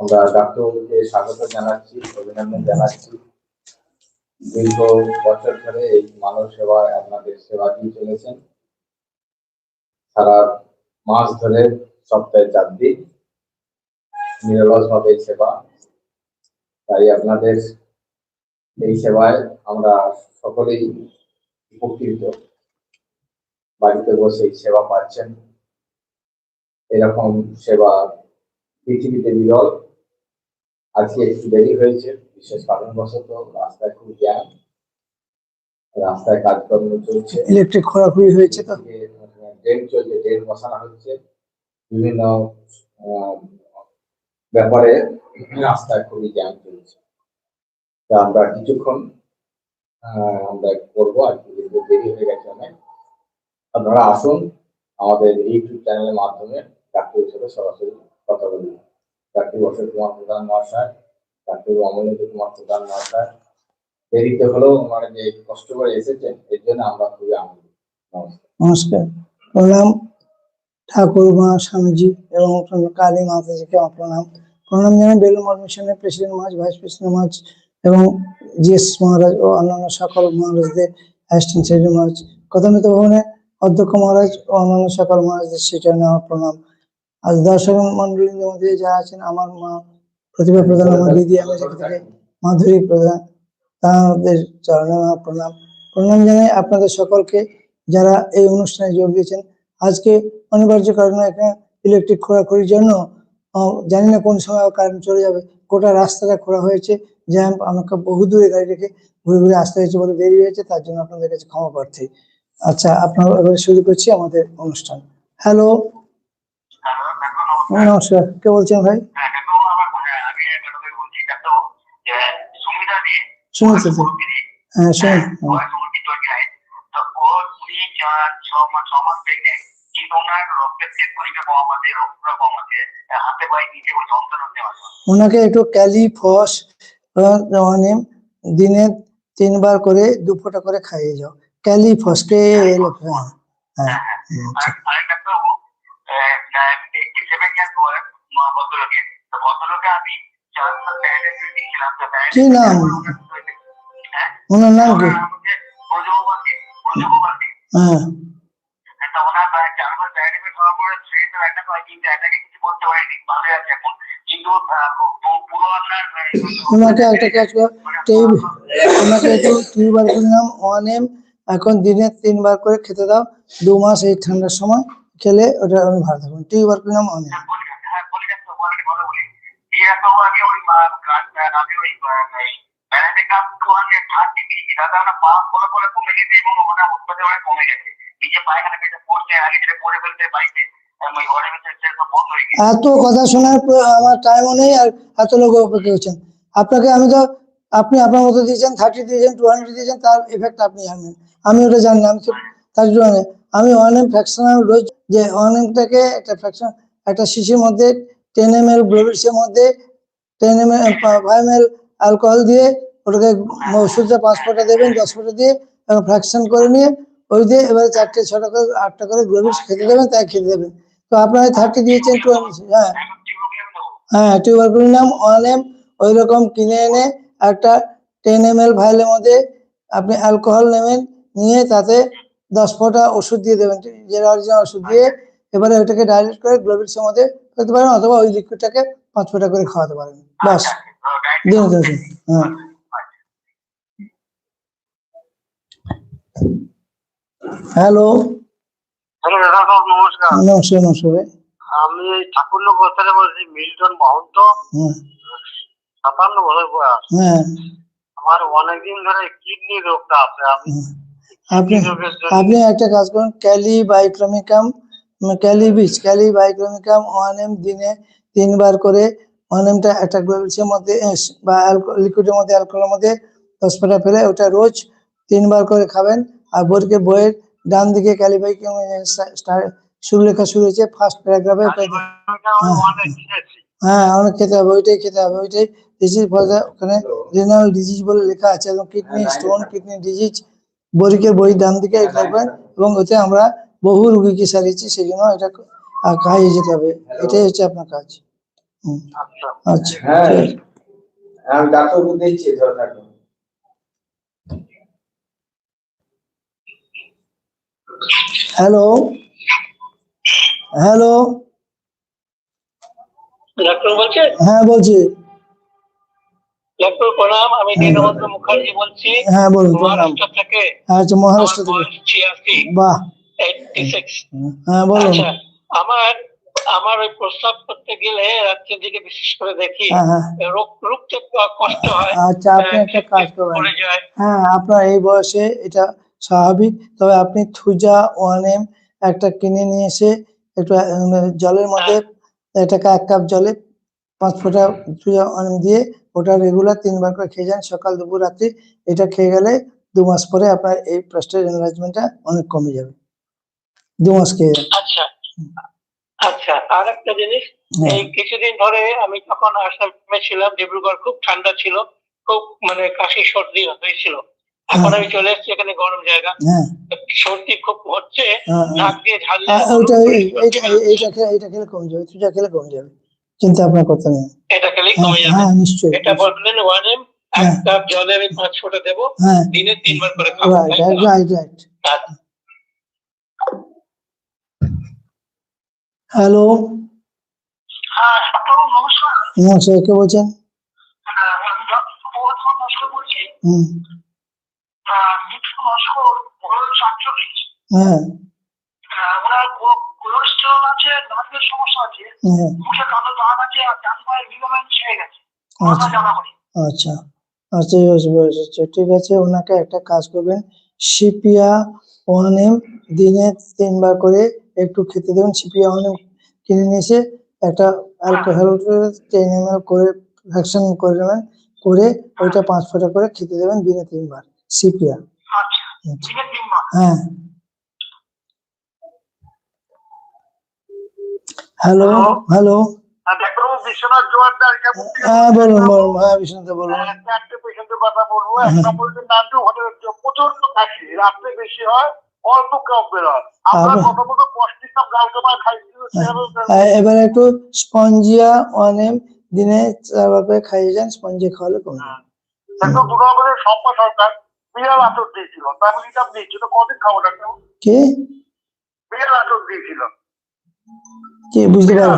আমরা ডাক্তারবাবুকে স্বাগত জানাচ্ছি, অভিনন্দন জানাচ্ছি। দীর্ঘ বছর ধরে এই মানব সেবায় আপনাদের সেবা দিয়ে চলেছেন। সারা মাস ধরে সপ্তাহে চার দিন নিরলস ভাবে সেবা। তাই আপনাদের এই সেবায় আমরা সকলেই উপকৃত। বাড়িতে বসে সেবা পাচ্ছেন। এরকম সেবা পৃথিবীতে বিরল। আজকে একটু দেরি হয়েছে বিশেষ কারণবশত রাস্তায় খুব জ্যাম রাস্তায় কাজকর্ম চলছে। ইলেকট্রিক খোরাখুরি হয়েছে তো? ড্রেন চলছে ড্রেন বসানো হচ্ছে। বিভিন্ন ব্যাপারে রাস্তায় খুবই জ্যাম চলছে। তা আমরা কিছুক্ষণ আহ, আমরা করব আর কি দেরি হয়ে গেছে অনেক। আপনারা আসুন আমাদের ইউটিউব চ্যানেলের মাধ্যমে ডাক্তারের সাথে সরাসরি কথা বলি প্রধান মহাশয় অমলেন্দ্র কুমার প্রধান মহাশয়। দেরিতে হলেও ওনারা যে কষ্ট করে এসেছেন, এর জন্য আমরা খুবই নমস্কার। প্রণাম ঠাকুর মা স্বামীজি এবং কালী মাতাজিকে আমার প্রণাম। প্রণাম জানাই বেলুমর মিশনের president Maharaj, vice president Maharaj এবং জিএস মহারাজ ও অন্যান্য সকল মহারাজদের অ্যাসিস্ট্যান্ট সেক্রেটারি মহারাজ কথামিত ভবনের অধ্যক্ষ মহারাজ ও অন্যান্য সকল মহারাজদের সেটা আমার প্রণাম। আজ দর্শক মন্ডলীর মধ্যে যারা আছেন, আমার মা প্রতিভা প্রধান, আমার দিদি আমেরিকা থেকে মাধুরী প্রধান তাদের চরণে আমার প্রণাম। প্রণাম জানাই আপনাদের সকলকে যারা এই অনুষ্ঠানে যোগ দিয়েছেন, আজকে অনিবার্য কারণে এখানে ইলেকট্রিক খোঁড়াখুড়ির জন্য জানি না কোন সময় কারেন্ট চলে যাবে, গোটা রাস্তাটা খোঁড়া হয়েছে, জ্যাম আমাকে বহু দূরে গাড়ি রেখে ঘুরে ঘুরে আসতে হয়েছে বলে দেরি হয়েছে, তার জন্য আপনাদের কাছে ক্ষমা প্রার্থী। আচ্ছা আপনার এবারে শুরু করছি আমাদের অনুষ্ঠান। হ্যালো নমস্কার। কে বলছেন ভাই? হ্যাঁ হয় শুনেছি হ্যাঁ ওনাকে একটু ক্যালিফস মানে দিনে তিনবার করে দু ফোঁটা করে খাইয়ে যাও। ক্যালিফস কে এল? হ্যাঁ হ্যাঁ। আচ্ছা। সেভেন বয়স ভদ্রলোকের তো ভদ্রলোকে আমি কি নাম? ওনার নাম কি? হ্যাঁ। একটা ওনাকে একটা করো নাম ওয়ান এম এখন দিনে তিনবার করে খেতে দাও দু মাস এই ঠান্ডার সময়। খেলে ওটা আমি ভালো থাকবেন টু উৎপাদন অনেক এত কথা শোনার আমার টাইমও নেই আর এত লোক অপেক্ষা করছেন আপনাকে আমি তো আপনি আপনার মতো দিয়েছেন থার্টি দিয়েছেন টু হান্ড্রেড দিয়েছেন তার এফেক্ট আপনি জানবেন। আমি ওটা জানি আমি তো তার জন্য আমি ওয়ান এম ফ্র্যাকশনাল যে ওয়ান এমটাকে একটা ফ্র্যাকশন একটা শিশির মধ্যে টেন এম এল গ্লোবিক্সের মধ্যে ten M L five M L alcohol দিয়ে ওটাকে ওষুধটা পাঁচ ফোটা দেবেন, দশ ফোটা দিয়ে এবং ফ্র্যাকশন করে নিয়ে ওই দিয়ে এবারে চারটে, ছটা করে, আটটা করে গ্লোবিক্স খেতে দেবেন, তাই খেতে দেবেন। তো আপনারা থার্টি দিয়েছেন টু হ্যাঁ হ্যাঁ। হ্যাঁ টিউবারকুলিনাম ওয়ান এম ওই রকম কিনে এনে একটা টেন এম এল ভাইলের মধ্যে আপনি অ্যালকোহল নেবেন, নিয়ে তাতে দশ ফোঁটা ওষুধ দিয়ে দেবেন। যে অরিজিনাল ওষুধ দিয়ে এবারে ওইটাকে ডাইরেক্ট করে গ্লোবিক্সের মধ্যে করতে পারেন অথবা ওই লিকুইডটাকে পাঁচ ফোঁটা করে খাওয়াতে পারেন। বাস। দিন দিন দিন। হ্যাঁ। হ্যালো। হ্যালো দাদা নমস্কার। নমস্কার নমস্কার আমি ঠাকুরনগর কোথায় বলছি মিল্টন মহন্ত। হ্যাঁ। সাতান্ন বছর বয়স। হ্যাঁ। আমার অনেকদিন ধরে কিডনি রোগটা আছে। আমি হ্যাঁ। আপনি আপনি একটা কাজ করুন ক্যালি বাইক্রমিকাম ক্যালি বীজ ক্যালি বাইক্রমিকাম ওয়ান এম দিনে তিনবার করে ওয়ান এমটা একটা গ্লোবিক্সের মধ্যে বা লিকুইডের মধ্যে অ্যালকোহলের মধ্যে দশ ফোঁটা ফেলে ওটা রোজ তিনবার করে খাবেন। আর বইকে বইয়ের ডান দিকে ক্যালি বাইক্রম শুরু লেখা শুরু হয়েছে ফার্স্ট প্যারাগ্রাফে খেয়েছি। হ্যাঁ অনেক খেতে হবে ওইটাই খেতে হবে ওইটাই ডিজিজ ওখানে রিনাল ডিজিজ বলে লেখা আছে এবং কিডনি স্টোন কিডনি ডিজিজ বরিকের বই ডান দিকে এবং ওতে আমরা বহু রুগীকে সারিয়েছি সেই জন্য এটা খাইয়ে যেতে হবে। এটাই হচ্ছে আপনার কাজ। আচ্ছা। আচ্ছা। হ্যাঁ। দিচ্ছি ধরে থাকুন হ্যালো। হ্যালো। ডাক্তার বলছেন হ্যাঁ বলছি। প্রণাম আমি দীনবন্ধু মুখার্জি বলছি। হ্যাঁ বলুন। প্রণাম মহারাষ্ট্র থেকে। আচ্ছা আমার মহারাষ্ট্র থেকে ছিয়াশি। বাহ। এইটটি সিক্স হ্যাঁ বলুন। আচ্ছা আমার আমার ওই প্রস্তাব করতে গেলে রাত্রের দিকে বিশেষ করে দেখি হ্যাঁ হ্যাঁ। রুখতে কষ্ট হয়। আচ্ছা আপনি একটা কাজ করবেন হ্যাঁ আপনার এই বয়সে এটা স্বাভাবিক। তবে আপনি থুজা ওয়ান এম একটা কিনে নিয়ে এসে একটু জলের মধ্যে এটাকে এক কাপ জলে পাঁচ ফোঁটা ওয়ান এম দিয়ে ওটা রেগুলার তিনবার করে খেয়ে যান। সকাল দুপুর রাত্রি এটা খেয়ে গেলে দু মাস পরে আপনার এই প্রস্টেট এনলার্জমেন্টটা অনেক কমে যাবে। দু মাস খেয়ে যান। আচ্ছা। আচ্ছা আর একটা জিনিস হ্যাঁ। এই কিছুদিন ধরে আমি তখন আসামে ছিলাম ডিব্রুগড় খুব ঠান্ডা ছিল খুব মানে কাশি সর্দি হয়েছিল। এখন আমি চলে এসেছি এখানে গরম জায়গা। হ্যাঁ। সর্দি খুব হচ্ছে হ্যাঁ, নাক দিয়ে হ্যাঁ, ওইটা এইটা এই- এইটা খেলে কমে যাবে থুজা খেলে কমে যাবে। চিন্তা আপনার করতে নেই। এটা খেলেই হ্যাঁ কমে যাবে হ্যাঁ নিশ্চয়ই এটা বললেন ওয়ান এম এক হ্যাঁ। কাপ জলে আমি পাঁচ ফোঁটা দেবো হ্যাঁ। দিনে তিনবার করে খাব রাইট রাইট রাইট। হ্যালো হ্যাঁ। নমস্কার। কে বলছেন? হ্যাঁ, হুম। হ্যাঁ কোলেস্টেরল আছে নার্ভের সমস্যা আছে মুখে কালো দাগ আছে আর ডান পায়ের লিগামেন্ট ছেড়ে গেছে। আচ্ছা। আচ্ছা। আচ্ছা হচ্ছে ঠিক আছে ওনাকে একটা কাজ করবেন সিপিয়া ওয়ান এম দিনে তিনবার করে একটু খেতে দেবেন সিপিয়া ওয়ান এম কিনে নিয়ে এসে একটা অ্যালকোহল টেন এম এল করে ভ্যাকসিন করে নেবেন করে ওইটা পাঁচ ফোঁটা করে খেতে দেবেন দিনে তিনবার সিপিয়া। আচ্ছা তিনবার? হ্যাঁ। Hello hello. বিশ্বনাথ হ্যাঁ বলুন বলুন হ্যাঁ বলুন। কথা বলব। একটা বলতে নাটু হতে প্রচণ্ড কাশি। রাত্রে বেশি হয় অল্প কম বেরোয় হ্যাঁ, এবার একটু স্পঞ্জিয়া ওয়ান এম দিনে চারবার করে খাইয়ে যান স্পঞ্জিয়া খাওয়ালে কমে ডাক্তার কে? বিড়াল আটক দিয়েছিল। কে বুঝতে পারো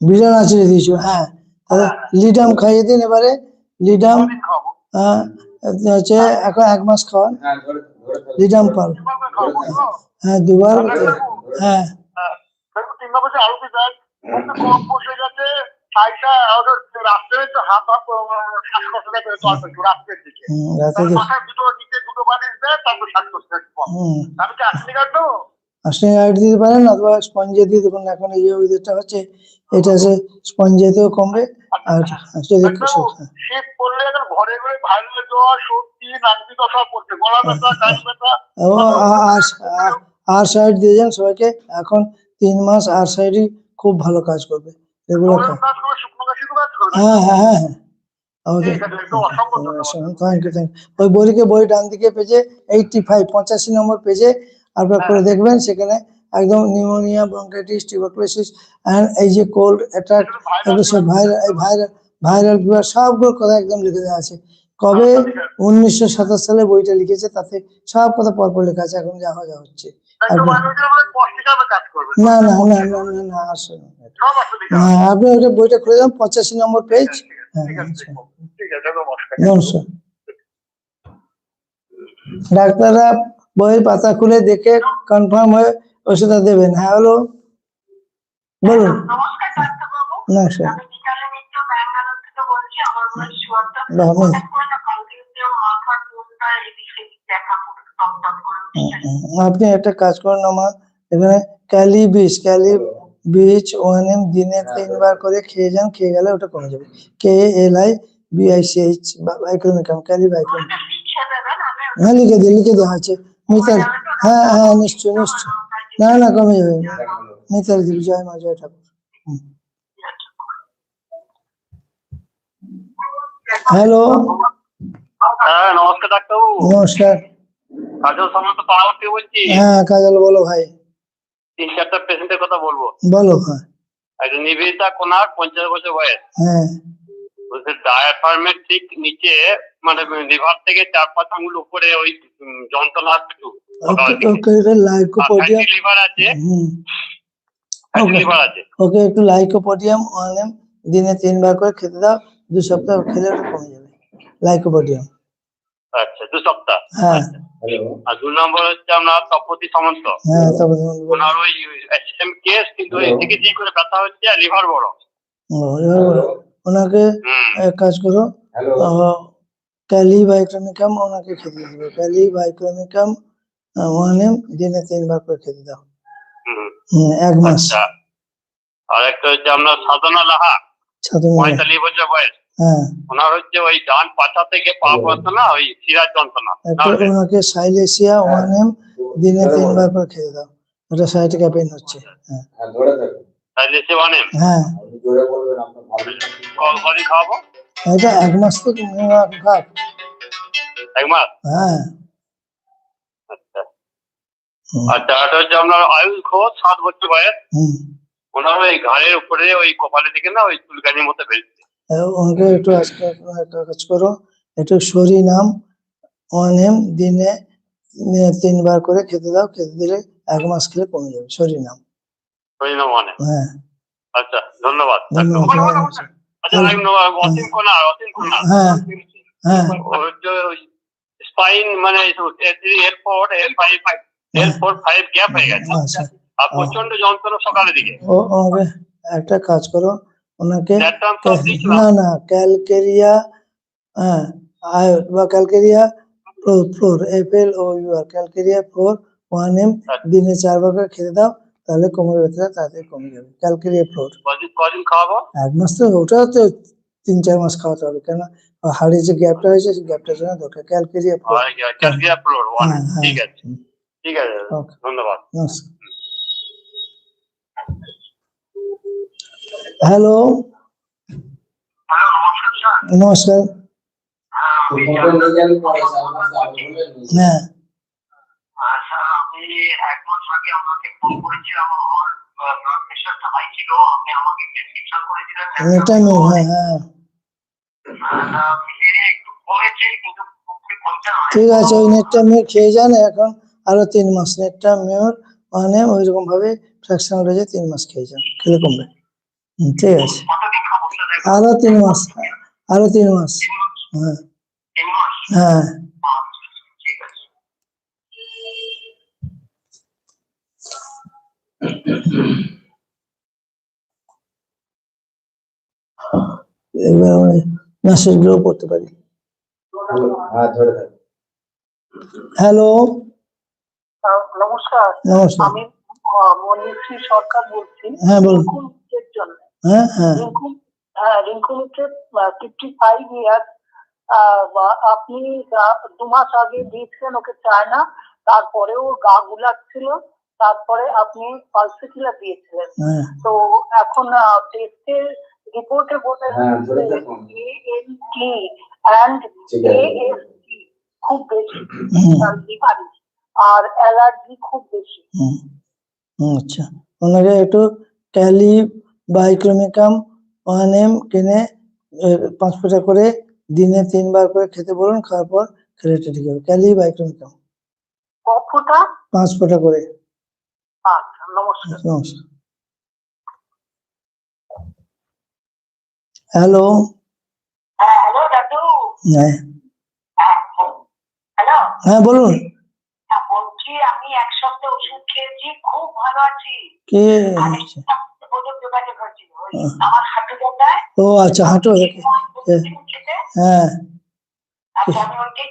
বিড়াল। আছে দিয়েছ হ্যাঁ। তাহলে লিডাম খাইয়ে দিন এবারে। লিডাম হ্যাঁ হচ্ছে এখন এক মাস খাওয়ান। হ্যাঁ। Ledum pal? হ্যাঁ দুবার হ্যাঁ। হ্যাঁ, রাতে দুটো নিচে দুটো বালিশ দেয় তারপর শ্বাসকষ্ট আমি কি আসলে কাটবো আসলে গাইড দিতে পারেন অথবা স্পঞ্জে দিয়ে দেখুন এখন এই যে ওয়েদারটা হচ্ছে এটা আছে স্পঞ্জিয়াতেও কমবে আর যদি শীত পড়লে এখন ঘরে ঘরে ভাইরাল জ্বর সর্দি নাকবি দশা পড়ছে গলা ব্যথা কাশ ব্যথা। আর আর সাইড দিয়ে যান সবাইকে এখন তিন মাস আর সাইডই খুব ভালো কাজ করবে। করবে হ্যাঁ হ্যাঁ হ্যাঁ হ্যাঁ। থ্যাংক ইউ থ্যাংক ওই বইকে বই ডান দিকে পেজে এইটটি ফাইভ পঁচাশি নম্বর পেজে আপনার করে দেখবেন সেখানে একদম নিউমোনিয়া ব্রঙ্কাইটিস টিউবারকুলোসিস এন্ড এই যে কোল্ড অ্যাটাক এগুলো সব ভাইরাল এই ভাইরাল ভাইরাল ফিভার সবগুলো কথা একদম লিখে দেওয়া আছে। কবে উনিশশো সাতাশ সালে বইটা লিখেছে তাতে সব কথা পরপর লেখা আছে এখন যা যা হচ্ছে। করবে না। না। হ্যাঁ আপনি ওইটা বইটা খুলে যান পঁচাশি নম্বর পেজ আছে নমস্কার নমস্কার। ডাক্তাররা বইয়ের পাতা খুলে দেখে কনফার্ম হয়ে ওষুধটা দেবেন। হ্যাঁ হলো বলুন। না। হুম, আপনি একটা কাজ করুন আমার এখানে ক্যালি বীজ ক্যালি বীজ ওয়ান এম দিনে তিনবার করে খেয়ে যান খেয়ে গেলে ওটা কমে যাবে। K L I B I C H bichromicum kali bichromicum হ্যাঁ লিখে দিয়ে লিখে দেওয়া আছে। মিতাল। হ্যাঁ হ্যাঁ নিশ্চয় নিশ্চয় না না কমে যাবে মিতাল দিবি জয় মা জয় ঠাকুর। হ্যালো। হ্যাঁ নমস্কার ডাক্তারবাবু। নমস্কার। কাজল সামন্ত পাড়াবার থেকে বলছি। হ্যাঁ কাজল বলো ভাই। তিন চারটা পেশেন্টের কথা বলব। বলো হ্যাঁ। একটা নিবেদিতা কোনার পঞ্চাশ বছর বয়স। হ্যাঁ। ডায়াফ্রামের ঠিক নিচে মানে লিভার থেকে চার পাঁচ আঙুল উপরে ওই যন্ত্রণা একটু লিভার আছে। ওকে লিভার আছে। ওকে একটু লাইকোপোডিয়াম অনেম দিনে তিনবার করে খেতে দাও দু সপ্তাহ খেলে কমে যাবে। লাইকোপোডিয়াম আচ্ছা দু সপ্তাহ। হ্যাঁ। আর দু নম্বর হচ্ছে আপনার তপতি সামন্ত হ্যাঁ তারপরে তুমি ওনার ওই সেম কেস কিন্তু এই থেকে যে করে ব্যথা হচ্ছে লিভার বড়। ও, এবার বলো। ওনাকে এক কাজ করো ক্যালি বাইক্রমিকাম ওনাকে খেতে দিবে। ক্যালি বাইক্রমিকাম ওয়ানেম দিনে তিনবার করে খেতে দাও। এক মাস। আচ্ছা। আর একটা হচ্ছে আপনার সাধনা লাহা পঁয়তাল্লিশ বছর বয়স। হ্যাঁ। ওনার হচ্ছে ওই ডান পাছা থেকে পা পর্যন্ত না ওই শিরার যন্ত্রণা। ওনাকে সাইলেসিয়া ওয়ানেম দিনে তিনবার করে খেতে দাও। ওটা সাইটিকা পেন হচ্ছে। হ্যাঁ। হ্যাঁ ধরে থাকুন তাহলে সে হ্যাঁ। এটা এক মাস তো খাক। এক মাস? হ্যাঁ। আচ্ছা। এটা হচ্ছে আপনার আয়ুষ ঘোষ সাত বছর বয়স। ওনার ওই ঘাড়ের উপরে ওই কপালের দিকে না ওই চুলকানির মতো বেরিয়েছে আর ওনাকে একটু আজকে একটা কাজ করো। একটু সরি নাম অনেম দিনে তিনবার করে খেতে দাও খেতে দিলে এক মাস খেলে কমে যাবে সরি নাম। ওই মানে হ্যাঁ। আচ্ছা ধন্যবাদ। আচ্ছা অসীম অসীম কোনার হ্যাঁ। হ্যাঁ। স্পাইন মানে এর ফোর এর ফাইভ এর ফোর ফাইভ গ্যাপ হয়ে। গেছে। আচ্ছা। আর প্রচণ্ড যন্ত্রণা সকালের দিকে। একটা কাজ করো। ওনাকে না না ক্যালকেরিয়া হ্যাঁ বা calcarea fluor F L O U R calcarea fluor one M দিনে চারবার করে খেতে দাও। তাহলে কোমর ব্যথাটা তাড়াতাড়ি কমে যাবে। ক্যালকেরিয়া ফ্লোর কদিন কদিন খাওয়াবো? এক মাস তো ওটা তো তিন চার মাস খাওয়াতে হবে। কেন? হাড়ের যে গ্যাপটা হয়েছে সেই গ্যাপটার জন্য দরকার। ক্যালকেরিয়া ফ্লোর ক্যালকিয়া ফ্লোর হ্যাঁ। হ্যাঁ ঠিক আছে। ঠিক আছে ধন্যবাদ। হ্যালো। স্যার। নমস্কার। হ্যাঁ, আমি মোবাইল নিয়ে যান পরে আপনার আপনি বলবেন হ্যাঁ আহ, স্যার আমি এক মাস আগে আপনাকে ফোন হ্যাঁ হ্যাঁ। ঠিক আছে, ওই নেটটা মিউর খেয়ে যান, এখন আরও তিন মাস নেটটা মিউর মানে ওই রকম ভাবে ফ্র্যাকশন রয়েছে তিন মাস খেয়ে যান, খেলে কমবে। ঠিক আছে? আরও তিন মাস, আরও তিন মাস। হ্যাঁ। হ্যাঁ আচ্ছা, ঠিক আছে এবার মেসেজগুলো করতে পারি। হ্যালো হ্যাঁ ধরে নমস্কার। নমস্কার। আমি মনীষী সরকার বলছি। হ্যাঁ বলুন। রিঙ্কু মিত্রের জন্য। হ্যাঁ হ্যাঁ। রিঙ্কু হ্যাঁ মিত্রের ফিফটি ফাইভ ইয়ার আপনি আহ, দু মাস আগে দিয়েছিলেন ওকে চায়না। তারপরে ওর গা গুলাচ্ছিল। তারপরে আপনি পালসিকিলা দিয়েছিলেন। হ্যাঁ। তো এখন টেস্টের রিপোর্টে বলে। অ্যান্ড খুব বেশি। লিভারে আর অ্যালার্জি খুব বেশি। আচ্ছা। ওনাকে একটু ক্যালি বাইক্রোমিকাম ওয়ান এম কিনে পাঁচ ফোঁটা করে দিনে তিনবার করে খেতে বলুন খাওয়ার পর খেলে ঠিক হবে। Kali bichromicum. কতটা পাঁচ ফোঁটা করে। আচ্ছা নমস্কার। নমস্কার। হ্যালো। হ্যাঁ হ্যালো দাদু। হ্যাঁ। হ্যালো। হ্যাঁ বলুন। হ্যাঁ বলছি আমি এক সপ্তাহ ওষুধ খেয়েছি খুব ভালো আছি। কে। আমার হাঁটু ও আচ্ছা হাঁটু খেতে। হ্যাঁ। আচ্ছা ওইটাই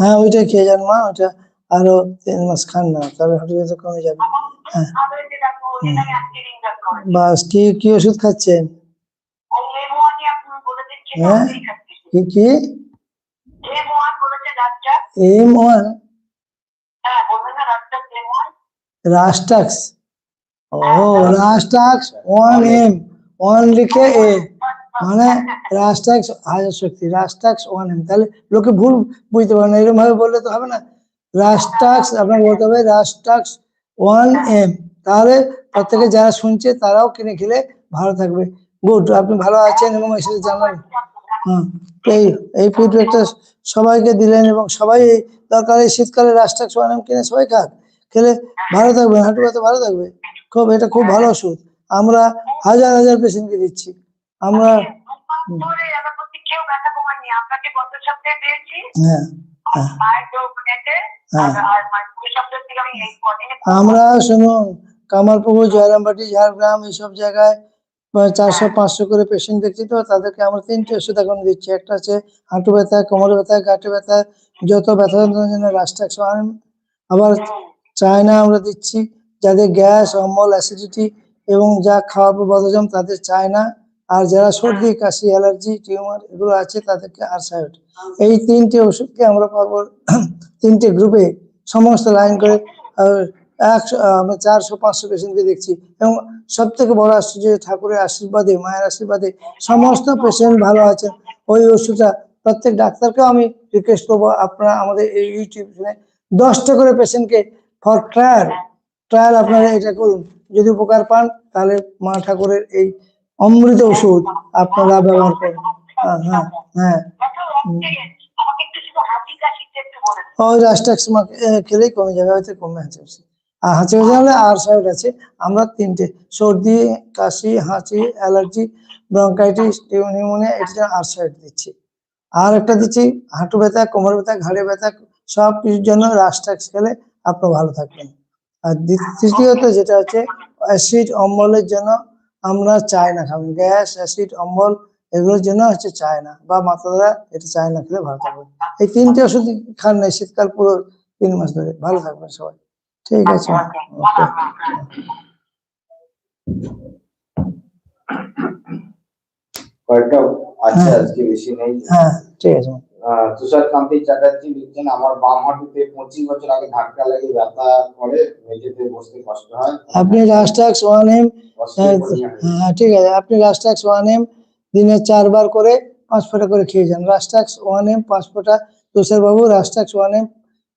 হ্যাঁ ওইটা খেয়ে যান মা ওইটা আরও তিন মাস খান না, তাহলে হাঁটু ব্যথা কমে যাবে। হ্যাঁ। বাস, কি কি ওষুধ খাচ্ছেন? হ্যাঁ? কি কি? M one. O one M, one A. মানে রাস্টাক্স, হাজার শক্তি, রাস্টাক্স ওয়ান এম। তাহলে লোকে ভুল বুঝতে পারে না এরকম ভাবে বললে তো হবে না। রাস্টাক্স আপনার বলতে হবে রাস্টাক্স ওয়ান এম তাহলে প্রত্যেকে যারা শুনছে তারাও কিনে খেলে ভালো থাকবে। গুড আপনি ভালো আছেন এবং এসে জানান হ্যাঁ এই এই ফিডব্যাকটা সবাইকে দিলেন এবং সবাই এই দরকার এই শীতকালে ওয়ান এম কিনে সবাই খাক। খেলে ভালো থাকবে হাঁটু ব্যথা ভালো থাকবে। খুব এটা খুব ভালো ওষুধ। আমরা হাজার হাজার পেশেন্টকে দিচ্ছি। আমরা হ্যাঁ হ্যাঁ। হ্যাঁ। কদিনে আমরা শুনুন কামারপুকুর জয়রামবাটি ঝাড়গ্রাম এইসব জায়গায় চারশো পাঁচশো করে পেশেন্ট দেখছি তো তাদেরকে আমরা তিনটে ওষুধ এখন দিচ্ছি। একটা আছে হাঁটু ব্যথা কোমর ব্যথা গাঁটে ব্যথা যত ব্যথা জন্য রাস্টাক্স আবার চায়না আমরা দিচ্ছি যাদের গ্যাস অম্বল অ্যাসিডিটি এবং যা খাওয়ার পর বদহজম তাদের চায়না। আর যারা সর্দি, কাশি, অ্যালার্জি, টিউমার এগুলো আছে তাদেরকে আরসাইড। এই তিনটে ওষুধকে আমরা পাবো, তিনটে গ্রুপে সমস্ত লাইন করে একশো, আমরা চারশো, পাঁচশো পেশেন্টকে দেখছি। এবং সব থেকে বড় আশ্চর্য, ঠাকুরের আশীর্বাদে, মায়ের আশীর্বাদে সমস্ত পেশেন্ট ভালো আছেন ওই ওষুধটা প্রত্যেক ডাক্তারকেও আমি রিকোয়েস্ট করব, আপনারা আমাদের এই ইউটিউব দশটা করে পেশেন্টকে ফর ট্রায়াল ট্রায়াল আপনারা এটা করুন। যদি উপকার পান তাহলে মা ঠাকুরের এই অমৃত ওষুধ আপনারা ব্যবহার করুন। হ্যাঁ হ্যাঁ হ্যাঁ। ওই খেলেই কমে যাবে, হয়তো কমে আর সাইড আছে। আমরা তিনটে, সর্দি, কাশি, হাঁচি, অ্যালার্জি দিচ্ছি। আর একটা দিচ্ছি, হাঁটু ব্যথা, কোমর ব্যথা, ঘাড়ে ব্যথা, সব কিছুর জন্য রাস্টাক্স খেলে আপনি ভালো থাকবেন। আর তৃতীয়ত যেটা হচ্ছে অ্যাসিড অম্বলের জন্য আমরা চাই না খাবেন গ্যাস অ্যাসিড অম্বল এগুলোর জন্য হচ্ছে চায় না বা মাথা এটা চায় না খেলে ভালো থাকবে। এই তিনটে ওষুধ খান না শীতকাল পুরো তিন মাস ধরে। ভালো থাকবেন সবাই। ঠিক আছে। হ্যাঁ। আজকে বেশি নেই। হ্যাঁ ঠিক আছে। তুষার কান্তি চ্যাটার্জি লিখছেন আমার বাম হাঁটুতে পঁচিশ বছর আগে ধাক্কা লাগে ব্যথা করে মেঝেতে বসতে কষ্ট হয়। আপনি এম অস্ট্রেলিয়া হ্যাঁ ঠিক আছে। আপনি রাস্টাক্স ওয়ান এম দিনে চারবার করে পাঁচ ফোঁটা করে খেয়ে যান রাস্টাক্স ওয়ান এম পাঁচ ফোঁটা। তুষার বাবু রাস্টাক্স ওয়ান এম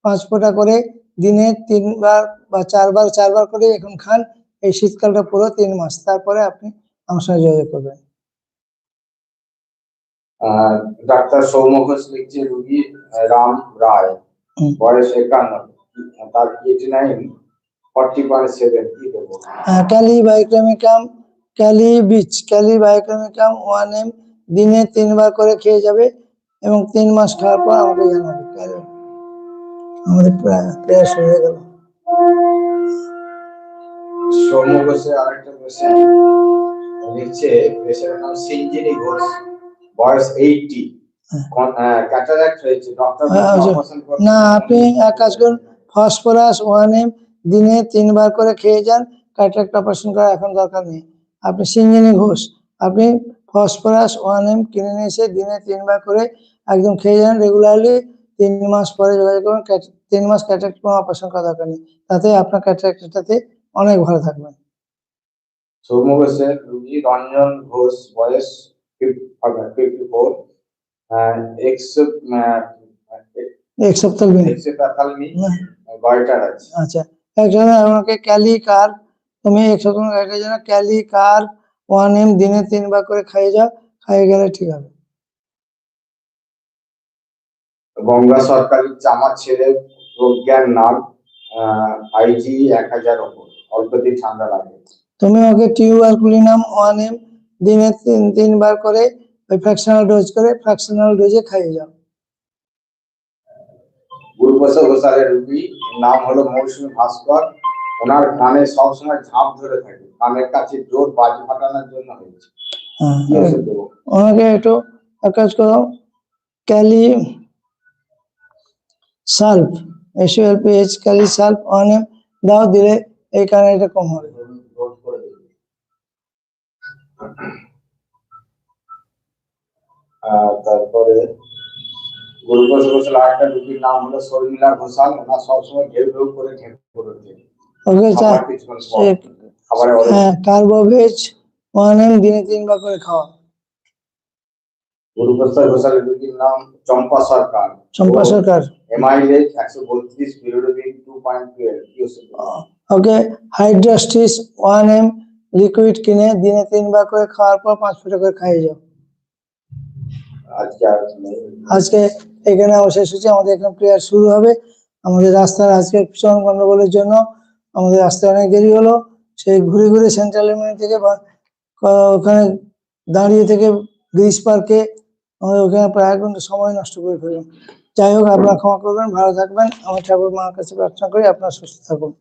পাঁচ ফোঁটা করে দিনে তিনবার বা চারবার চারবার করে এখন খান। এই শীতকালটা পুরো তিন মাস। তারপরে আপনি আমার সঙ্গে যোগাযোগ করবেন। ডাক্তার সৌম্য ঘোষ লিখছে রুগী রাম রায়। বয়স একান্ন। তার eighty nine forty point seven কি দেবো? Kali bichromicum kali bich kali bichromicum one M দিনে তিনবার করে খেয়ে যাবে এবং তিন মাস খাওয়ার পর আমাকে জানাবে। ক্যালি আমাদের প্রায় প্রেয়াস হয়ে গেল। সৌম্য ঘোষের আরেকটা কোশ্চেন লিখছে পেশেন্টের নাম সিঞ্জিনী ঘোষ। বয়স এইটি ক্যাটারাক্ট হয়েছে ডক্টর না আপনি এক কাজ করুন ফসফরাস ওয়ান এম দিনে তিনবার করে খেয়ে যান ক্যাটারাক্ট অপারেশন করা এখন দরকার নেই। আপনি সিঞ্জিনি ঘোষ আপনি ফসফরাস ওয়ান এম কিনে নিয়ে এসে দিনে তিনবার করে একদম খেয়ে যান রেগুলারলি তিন মাস পরে যোগাযোগ করুন তিন মাস ক্যাটারাক্ট কোনো অপারেশন করা দরকার নেই। তাতে আপনার ক্যাটারাক্টটাতে অনেক ভালো থাকবেন। সৌম্য ঘোষের রুগী রঞ্জন ঘোষ বয়স আচ্ছা তুমি দিনে তিনবার করে খাইয়ে যাও খাইয়ে গেলে ঠিক হবে গঙ্গা সরকারি চামা ছেড়ে প্রজ্ঞান নাগ আইজি এক হাজার ওপর ঠান্ডা লাগে তুমি ওকে টিউবারকুলিনাম ওয়ান এম দিনে তিন তিনবার করে ওই ফ্র্যাকশনাল ডোজ করে ফ্র্যাকশনাল ডোজে খাইয়ে যাও। গুরুপ্রসাদ ঘোষালের রুগী নাম হলো মৌসুমী ভাস্কর। ওনার কানে সবসময় ঝাঁপ ধরে থাকে। কানের কাছে জোর বাজি ফাটানোর জন্য হয়েছে। হ্যাঁ? ওনাকে একটু এক কাজ করো। Kali sulph SLPH kali sulph one M দাও দিলে এই কারণে এটা কম হবে। তারপরে গুরুপ্রসাদ ঘোষাল আরেকটা রুগীর নাম হলো শর্মিলা ঘোষাল। ওনার সবসময় ঘেউ ঘেউ করে পর সে- খাবারে হ্যাঁ কার্বোভেজ ওয়ান দিনে তিনবার করে খাওয়া। গুরুপ্রসাদ ঘোষালের রুগীর নাম চম্পা সরকার। চম্পা সরকার। এমআইএইচ একশো বত্রিশ বিলোডোবিন two point twelve? Okay hydrastis one M liquid কিনে দিনে তিনবার করে খাওয়ার পর পাঁচ ফুটা করে খাইয়ে যাও। আজকে এখানে শেষ হচ্ছে। আমাদের এখানে প্রেয়ার শুরু হবে। আমাদের রাস্তার আজকে ভীষণ গন্ডগোলের জন্য আমাদের রাস্তায় অনেক দেরি হলো। সেই ঘুরে ঘুরে সেন্ট্রাল এলিমেন্ট থেকে ওখানে দাঁড়িয়ে থেকে ব্রিজ পার্কে আমাদের ওখানে প্রায় এক ঘণ্টা সময় নষ্ট করে ফেললাম। যাই হোক আপনারা ক্ষমা করবেন ভালো থাকবেন। আমার ঠাকুর মার কাছে প্রার্থনা করি আপনারা সুস্থ থাকুন।